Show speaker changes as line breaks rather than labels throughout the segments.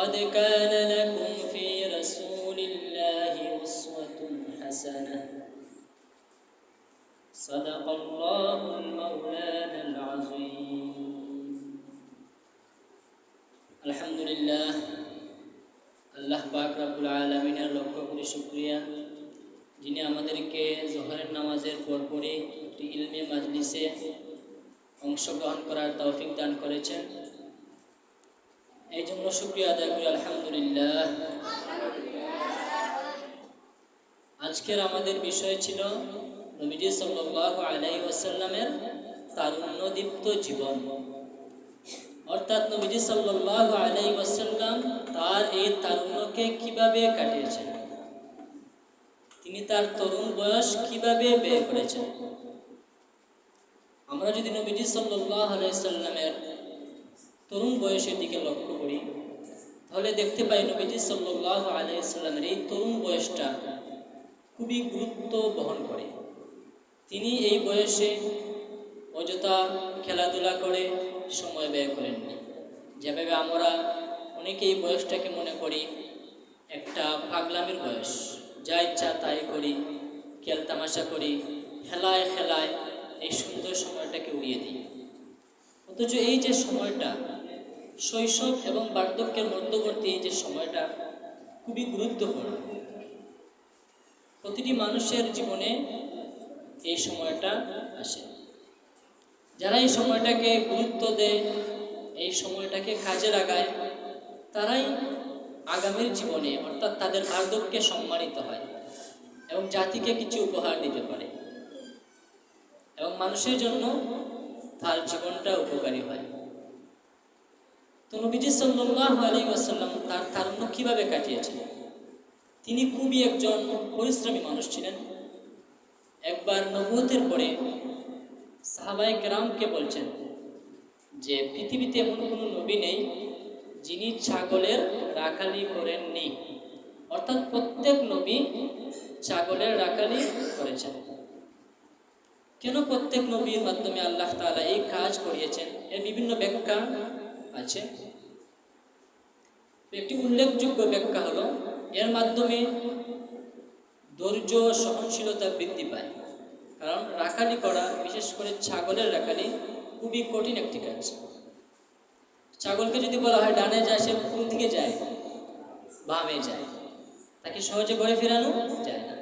لقد كان لكم في رسول الله أسوة حسنة صدق الله المولانا العظيم الحمد لله আল্লাহ পাক রাব্বুল আলমিনের লক্ষ করে শুক্রিয়া যিনি আমাদেরকে জোহরের নামাজের পরপরই একটি ইলমে মাজলিসে অংশগ্রহণ করার তৌফিক দান করেছেন এই জন্য শুক্রিয়া আদায় করি, আলহামদুলিল্লাহ। আজকের আমাদের বিষয় ছিল নবীজি সাল্লাহ আলাই ওয়াসাল্লামের তারুণ্যদীপ্ত জীবন। অর্থাৎ নবীজি সাল্লাহ আলাই ওয়াসাল্লাম তার এই তারুণ্যকে কীভাবে কাটিয়েছেন? তিনি তার তরুণ বয়স কীভাবে ব্যয় করেছেন? আমরা যদি নবীজি সাল্লাহ আলাইসাল্লামের তরুণ বয়সের দিকে লক্ষ্য করি। তাহলে দেখতে পাই নবীজি সাল্লাহ আলাইসাল্লামের এই তরুণ বয়সটা খুবই গুরুত্ব বহন করে। তিনি এই বয়সে অযথা খেলাধুলা করে সময় ব্যয় করেননি। যেভাবে আমরা অনেকে এই বয়সটাকে মনে করি একটা পাগলামের বয়স। যা ইচ্ছা তাই করি, খেল তামাশা করি, খেলায় খেলায় এই সুন্দর সময়টাকে উড়িয়ে দিই। অথচ এই যে সময়টা শৈশব এবং বার্ধক্যের মধ্যবর্তী এই যে সময়টা খুবই গুরুত্বপূর্ণ। প্রতিটি মানুষের জীবনে এই সময়টা আসে। যারা এই সময়টাকে গুরুত্ব দেয়, এই সময়টাকে কাজে লাগায়, তারাই আগামীর জীবনে অর্থাৎ তাদের বার্ধক্যে সম্মানিত হয় এবং জাতিকে কিছু উপহার দিতে পারে এবং মানুষের জন্য তার জীবনটা উপকারী হয়। তো নবীজি সাল্লাহ আলী আসাল্লাম তার তারুণ্য কীভাবে কাটিয়েছেন তিনি খুবই একজন পরিশ্রমী মানুষ ছিলেন। একবার নবুতের পরে সাহাবাই গ্রামকে বলছেন যে, পৃথিবীতে এমন কোনো নবী নেই যিনি ছাগলের রাখালি করেননি। অর্থাৎ প্রত্যেক নবী ছাগলের রাখালি করেছেন। কেন প্রত্যেক নবীর মাধ্যমে আল্লাহ তালা এই কাজ করিয়েছেন? এর বিভিন্ন ব্যাখ্যা আছে। একটি উল্লেখযোগ্য ব্যাখ্যা হলো, এর মাধ্যমে ধৈর্য সহনশীলতা বৃদ্ধি পায়। কারণ রাখালি করা, বিশেষ করে ছাগলের রাখালি, খুবই কঠিন একটি কাজ। ছাগলকে যদি বলা হয় ডানে যায়, সে কোন দিকে যায়? বামে যায়। তাকে সহজে ঘরে ফেরানো যায় না।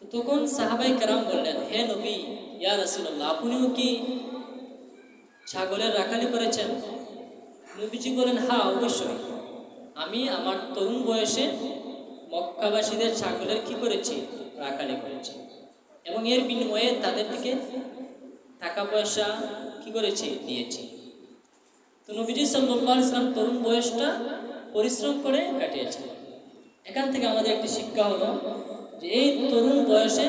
তো তখন সাহাবাই কারাম বললেন, হে নবী, ইয়া রাসুল্লাহ আপনিও কি ছাগলের রাখালি করেছেন। নবীজি বলেন হ্যাঁ অবশ্যই। আমি আমার তরুণ বয়সে মক্কাবাসীদের ছাগলের কি করেছি? রাখালি করেছি। এবং এর বিনিময়ে তাদের থেকে টাকা পয়সা কি করেছি? দিয়েছি। তো নবীজি সাল্লাহ ইসলাম তরুণ বয়সটা পরিশ্রম করে কাটিয়েছে এখান থেকে আমাদের একটি শিক্ষা হলো যে এই তরুণ বয়সে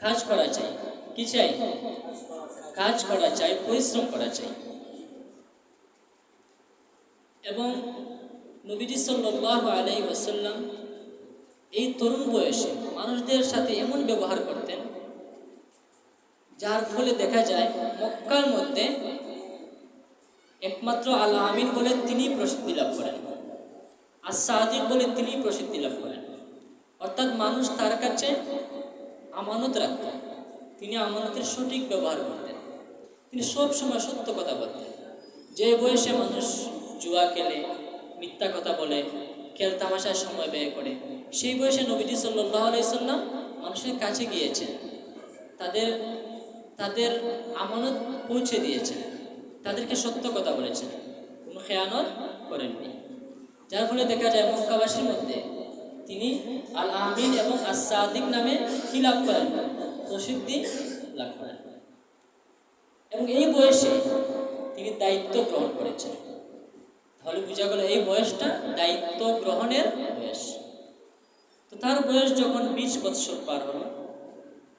কাজ করা চাই। কি চাই? কাজ করা চাই, পরিশ্রম করা চাই। এবং নবীজি সাল্লাহ আলাই ওয়াসাল্লাম এই তরুণ বয়সে মানুষদের সাথে এমন ব্যবহার করতেন, যার ফলে দেখা যায় মক্কার মধ্যে একমাত্র আল্লাহ আমিন বলে তিনি প্রসিদ্ধি লাভ করেন, আর সাহাদিক বলে তিনি প্রসিদ্ধি লাভ করেন। অর্থাৎ মানুষ তার কাছে আমানত রাখতেন তিনি আমানতের সঠিক ব্যবহার করতেন। তিনি সব সময় সত্য কথা বলতেন। যে বয়সে মানুষ জুয়া খেলে, মিথ্যা কথা বলে, খেল তামাশায় সময় ব্যয় করে, সেই বয়সে নবীজি সাল্লাহ আলাইসাল্লাম মানুষের কাছে গিয়েছেন। তাদের তাদের আমানত পৌঁছে দিয়েছেন। তাদেরকে সত্য কথা বলেছেন। কোনো খেয়ানত করেননি। যার ফলে দেখা যায় মক্কাবাসীর মধ্যে তিনি আল আমিন এবং আসাদিক নামে লাভ করেন। প্রসিদ্ধি এবং এই বয়সে তিনি দায়িত্ব গ্রহণ করেছেন তাহলে বোঝা গেল এই বয়সটা দায়িত্ব গ্রহণের বয়স। তো তার বয়স যখন বিশ বৎসর পার হলো,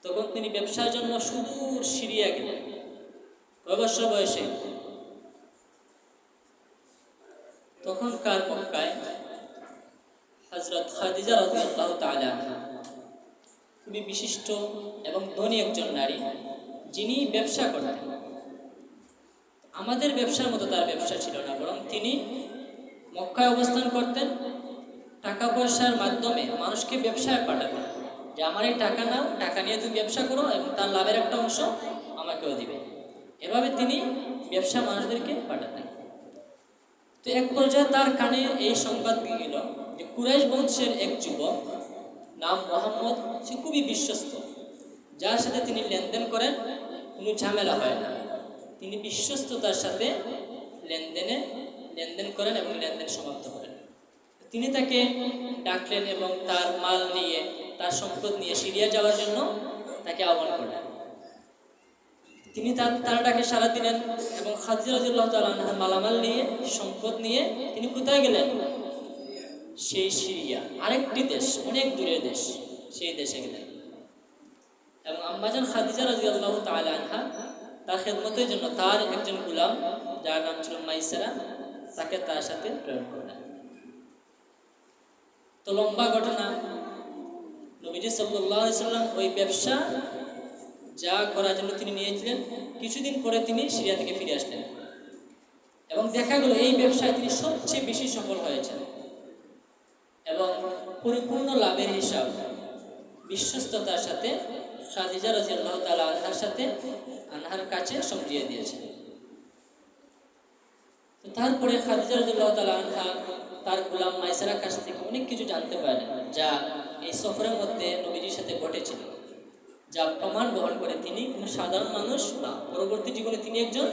তখন তিনি ব্যবসার জন্য সুদূর সিরিয়া গেলেন। কয় বছর বয়সে? তখনকার মক্কায় হজরত খাদিজা রাজি আল্লাহ তালা খুবই বিশিষ্ট এবং ধনী একজন নারী। যিনি ব্যবসা করতেন আমাদের ব্যবসার মতো তার ব্যবসা ছিল না, বরং তিনি মক্কায় অবস্থান করতেন। টাকা পয়সার মাধ্যমে মানুষকে ব্যবসায় পাঠাতেন। যে আমার এই টাকা নাও, টাকা নিয়ে তুমি ব্যবসা করো এবং তার লাভের একটা অংশ আমাকেও দিবে। এভাবে তিনি ব্যবসা মানুষদেরকে পাঠাতেন। তো এক পর্যায়ে তার কানে এই সংবাদ গেল যে কুরাইশ বংশের এক যুবক নাম মোহাম্মদ, সে খুবই বিশ্বস্ত। যার সাথে তিনি লেনদেন করেন। কোনো ঝামেলা হয় না। তিনি বিশ্বস্ততার সাথে লেনদেনে লেনদেন করেন এবং লেনদেন সমাপ্ত করেন। তিনি তাকে ডাকলেন এবং তার মাল নিয়ে, তার সম্পদ নিয়ে সিরিয়া যাওয়ার জন্য তাকে আহ্বান করলেন। তিনি তার তার ডাকে সারা দিলেন এবং তালার মালামাল নিয়ে, সম্পদ নিয়ে তিনি কোথায় গেলেন? সেই সিরিয়া, আরেকটি দেশ, অনেক দূরের দেশ, সেই দেশে গেলেন। এবং আম্মাজান খাদিজা রাজিউল্লাহ তালা আনহা তার খেদমতের জন্য তার একজন গুলাম, যার নাম ছিল মাইসেরা, তাকে তার সাথে প্রেরণ করলেন তো লম্বা ঘটনা। নবীজি সাল্লাম ওই ব্যবসা যা করার জন্য তিনি নিয়েছিলেন, কিছুদিন পরে তিনি সিরিয়া থেকে ফিরে আসলেন। এবং দেখা গেল এই ব্যবসায় তিনি সবচেয়ে বেশি সফল হয়েছেন। এবং পরিপূর্ণ লাভের হিসাব, বিশ্বস্ততার সাথে খাদিজা রাজি আল্লাহ তালা আনহার সাথে আনহার কাছে সমঝিয়ে দিয়েছেন তো তারপরে খাদিজা রাজি আল্লাহ তালা আনহা তার গোলাম মাইসারার কাছ থেকে অনেক কিছু জানতে পারলেন যা এই সফরের মধ্যে নবীজির সাথে ঘটেছিল, যা প্রমাণ বহন করে তিনি কোনো সাধারণ মানুষ না পরবর্তী জীবনে তিনি একজন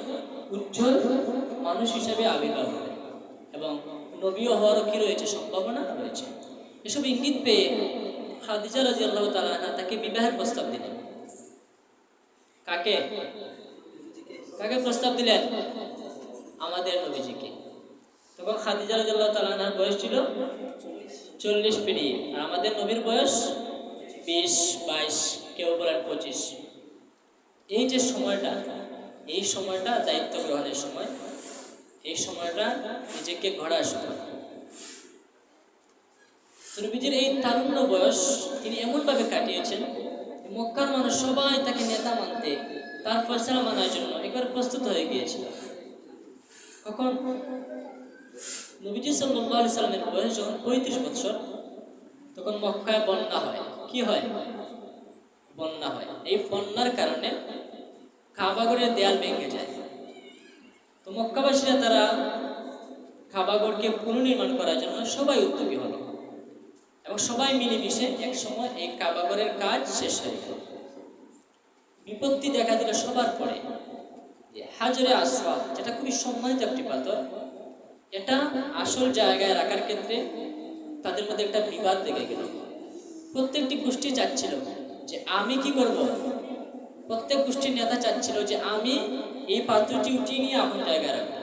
উজ্জ্বল মানুষ হিসাবে আবির্ভাব হবেন এবং নবীও হওয়ারও কি রয়েছে, সম্ভাবনা রয়েছে। এসব ইঙ্গিত পেয়ে খাদিজা রাজি আল্লাহ তালা তাকে বিবাহের প্রস্তাব দিলেন। কাকে? কাকে প্রস্তাব দিলেন? আমাদের নবীজিকে। তখন খাদিজা রাজি আল্লাহ তালাহার বয়স ছিল চল্লিশ পেরিয়ে আর আমাদের নবীর বয়স বিশ, বাইশ, কেউ বলেন পঁচিশ। এই যে সময়টা, এই সময়টা দায়িত্ব গ্রহণের সময়, এই সময়টা নিজেকে ঘোরার সময়। নবীজির এই তারুণ্য বয়স তিনি এমনভাবে কাটিয়েছেন, মক্কার মানুষ সবাই তাকে নেতা মানতে তার ফয়সালা মানার জন্য একবার প্রস্তুত হয়ে গিয়েছিল। কখন? নবীজি সাল্লাহ সাল্লামের বয়স যখন পঁয়ত্রিশ বছর তখন মক্কায় বন্যা হয়। কি হয়? বন্যা হয়। এই বন্যার কারণে খাবাগরের দেয়াল ভেঙে যায়। তো মক্কাবাসীরা তারা খাবাগরকে পুনর্নির্মাণ করার জন্য সবাই উদ্যোগী হলো। এবং সবাই মিলেমিশে এক সময় এই কাবাগরের কাজ শেষ হয়ে গেল। বিপত্তি দেখা দিল সবার পরে। হাজরে আসওয়া যেটা খুবই সম্মানিত একটি পাথর, এটা আসল জায়গায় রাখার ক্ষেত্রে তাদের মধ্যে একটা বিবাদ লেগে গেল। প্রত্যেকটি গোষ্ঠী চাচ্ছিল যে আমি কি করব? প্রত্যেক গোষ্ঠীর নেতা চাচ্ছিল যে আমি এই পাত্রটি উঠিয়ে নিয়ে আপন জায়গায় রাখব।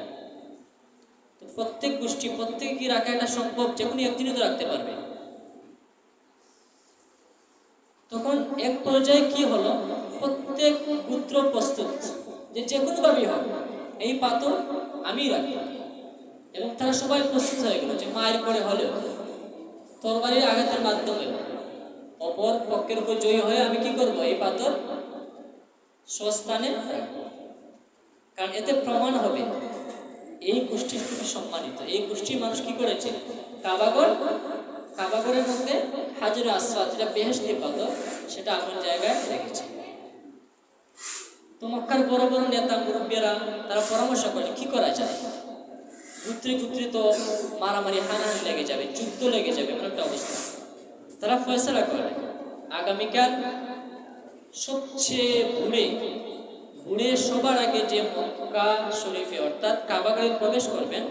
প্রত্যেক গোষ্ঠী, প্রত্যেকে কি রাখা এটা সম্ভব? যে কোনো একদিনই তো রাখতে পারবে। তখন এক পর্যায়ে কি হলো? প্রত্যেক পুত্র প্রস্তুত যে যে কোনোভাবেই হোক, এই পাথর আমি রাখি এবং তারা সবাই প্রস্তুত হয়ে গেল যে মায়ের করে হলেও তরবারির আঘাতের মাধ্যমে। অপর পক্ষের উপর জয়ী হয়ে আমি কি করব? এই পাথর স্বস্থানে কারণ এতে প্রমাণ হবে, এই গোষ্ঠী খুবই সম্মানিত। এই গোষ্ঠীর মানুষ কি করেছে? কাবাগর কাবাগরের মধ্যে হাজির আসফাত যেটা বেহেস্তি পাথর সেটা আপন জায়গায় রেখেছে। তো মক্কার বড় বড় নেতা মুরব্বীরা তারা পরামর্শ করে কি করা যায়? গুত্রি গুত্রি তো মারামারি, হানাহানি লেগে যাবে, যুদ্ধ লেগে যাবে, এমন একটা অবস্থা। তারা ফয়সলা করে আগামীকাল সবচেয়ে বুড়ে বুড়ে সবার আগে যে মক্কা শরীফে, অর্থাৎ কাবাগরে প্রবেশ করবেন,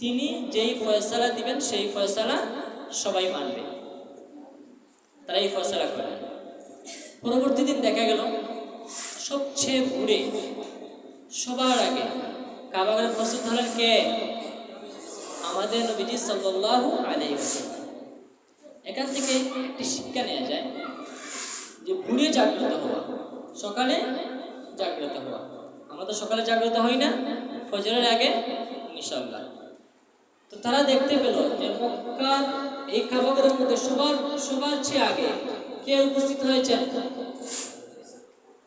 তিনি যেই ফয়সালা দিবেন, সেই ফয়সালা সবাই মানবে। তারা এই ফয়সালা করবেন পরবর্তী দিন দেখা গেল, সবচেয়ে বুড়ে সবার আগে কাবাগরে প্রস্তুত হলেন কে? আমাদের নবীজি আলাইহি ওয়াসাল্লাম। এখান থেকে একটি শিক্ষা নেওয়া যায় যে ভুলে জাগ্রত হওয়া, সকালে জাগ্রত হওয়া। আমরা তো সকালে জাগ্রত হই না, ফজরের আগে ইনশাল্লাহ তো তারা দেখতে পেল যে মক্কার এই কাবাগরের মধ্যে সবার সবার চেয়ে আগে কে উপস্থিত হয়েছেন?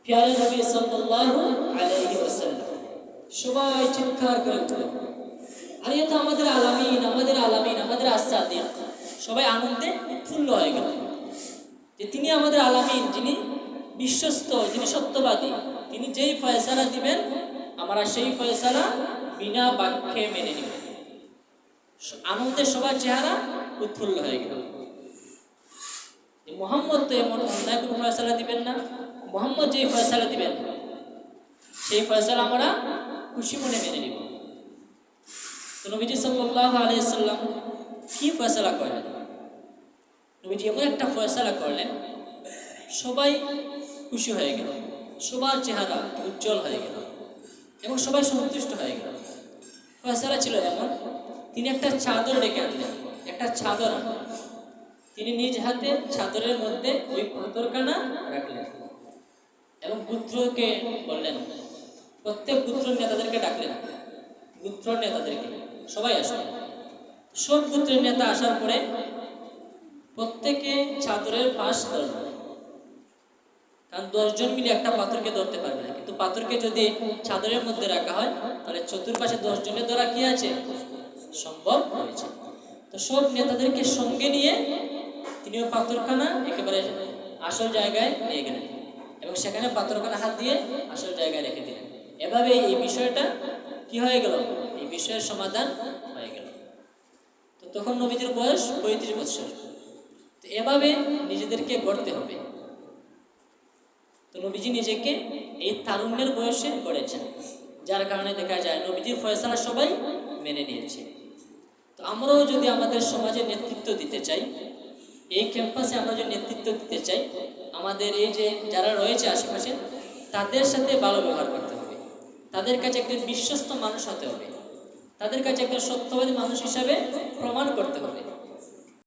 প্যারে নবী সাল্লাল্লাহু আলাইহি ওয়াসাল্লাম। সবাই চিৎকার করে উঠল, আর এ তো আমাদের আলামিন আমাদের আলামিন, আমাদের আসাদিক সবাই আনন্দে উৎফুল্ল হয়ে গেল। যে তিনি আমাদের আলামিন, যিনি বিশ্বস্ত, যিনি সত্যবাদী, তিনি যেই ফয়সালা দিবেন, আমরা সেই ফয়সালা বিনা বাক্যে মেনে নিব। আনন্দে সবার চেহারা উৎফুল্ল হয়ে গেল। মোহাম্মদ তো এমন অন্যায় কোনো ফয়সালা দিবেন না। মোহাম্মদ যেই ফয়সালা দিবেন, সেই ফয়সালা আমরা খুশি মনে মেনে নিব। তো নবীজি সাল্লাহ আলাইসাল্লাম কি ফয়সালা করলেন? নবীজি এমন একটা ফয়সালা করলেন, সবাই খুশি হয়ে গেল, সবার চেহারা উজ্জ্বল হয়ে গেল এবং সবাই সন্তুষ্ট হয়ে গেল। ফয়সালা ছিল এমন, তিনি একটা চাদর ডেকে আনলেন। একটা চাদর তিনি নিজ হাতে চাদরের মধ্যে ওই পাথরখানা রাখলেন এবং পুত্রকে বললেন, প্রত্যেক পুত্র নেতাদেরকে ডাকলেন। পুত্র নেতাদেরকে সবাই আসলেন সব পুত্রের নেতা আসার পরে প্রত্যেকে চাদরের পাশ ধরল। কারণ দশজন মিলে একটা পাথরকে ধরতে পারবে না। কিন্তু পাথরকে যদি চাদরের মধ্যে রাখা হয়, তাহলে চতুর্পাশে দশজনের ধরা কি আছে? সম্ভব হয়েছে। তো সব নেতাদেরকে সঙ্গে নিয়ে তিনিও পাথরখানা একেবারে আসল জায়গায় নিয়ে গেলেন এবং সেখানে পাথরখানা হাত দিয়ে আসল জায়গায় রেখে দিলেন। এভাবে এই বিষয়টা কি হয়ে গেল? এই বিষয়ের সমাধান হয়ে গেল। তো তখন নবীদের বয়স পঁয়ত্রিশ বছর। তো এভাবে নিজেদেরকে গড়তে হবে। তো নবীজি নিজেকে এই তারুণ্যের বয়সে গড়েছেন, যার কারণে দেখা যায় নবীজির ফয়সালা সবাই মেনে নিয়েছে। তো আমরাও যদি আমাদের সমাজে নেতৃত্ব দিতে চাই, এই ক্যাম্পাসে আমরা যদি নেতৃত্ব দিতে চাই, আমাদের এই যে যারা রয়েছে আশেপাশে, তাদের সাথে ভালো ব্যবহার করতে হবে। তাদের কাছে একজন বিশ্বস্ত মানুষ হতে হবে। তাদের কাছে একজন সত্যবাদী মানুষ হিসাবে প্রমাণ করতে হবে।